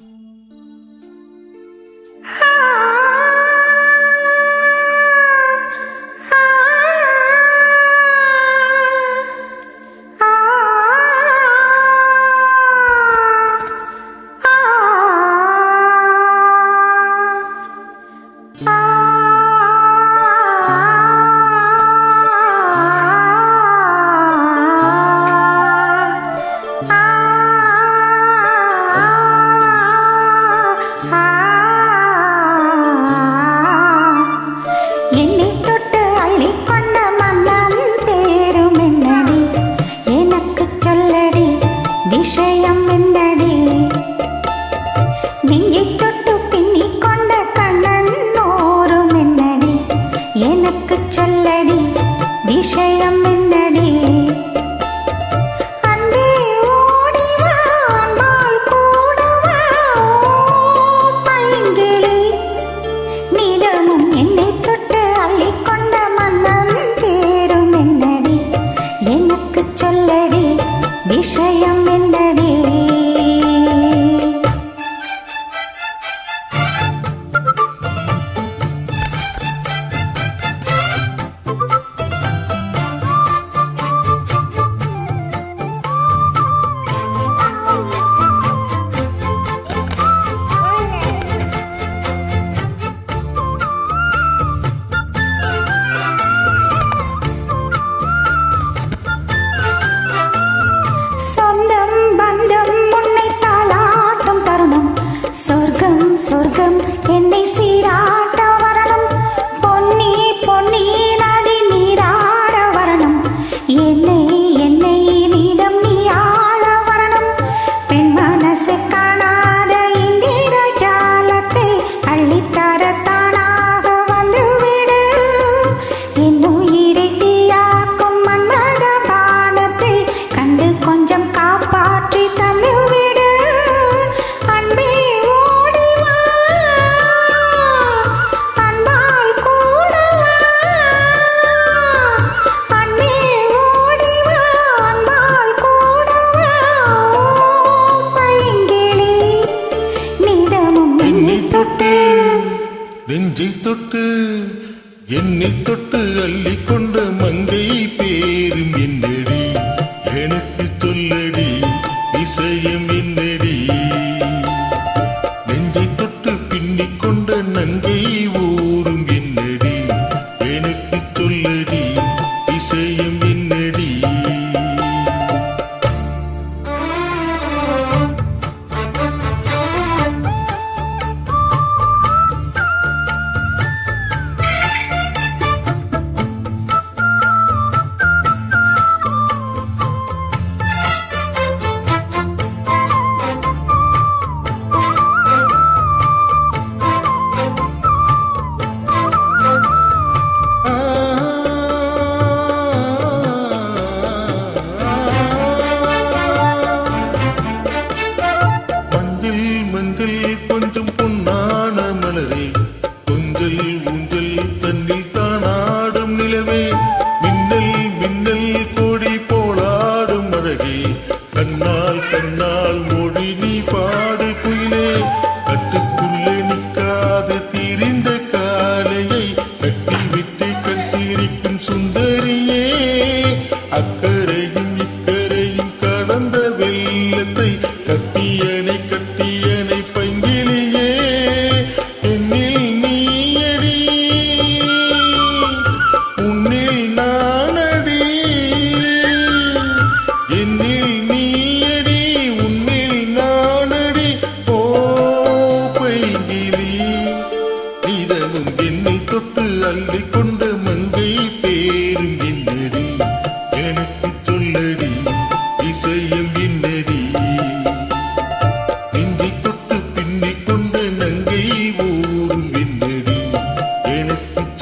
Música என்றைக்கும் என்னை சீராட்ட என்னை தொட்டு அள்ளிக்கொண்ட மங்கை பேரும் என்னடி? எனக்கு சொல்லடி விஷயம் என்னடி? நெஞ்சை தொட்டு பின்னிக்கொண்டு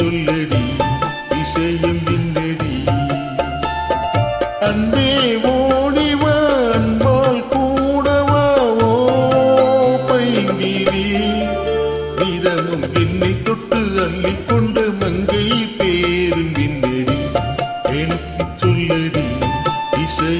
சொல்லடி இசையும் இல்லடி அன்பே ஓடிவா அன்பால் கூடவா ஓப்பை மீறி. விதமும் என்னை தொட்டு அள்ளிக்கொண்ட மங்கை பேரும் என்னடி எனக்கு சொல்லடி இசை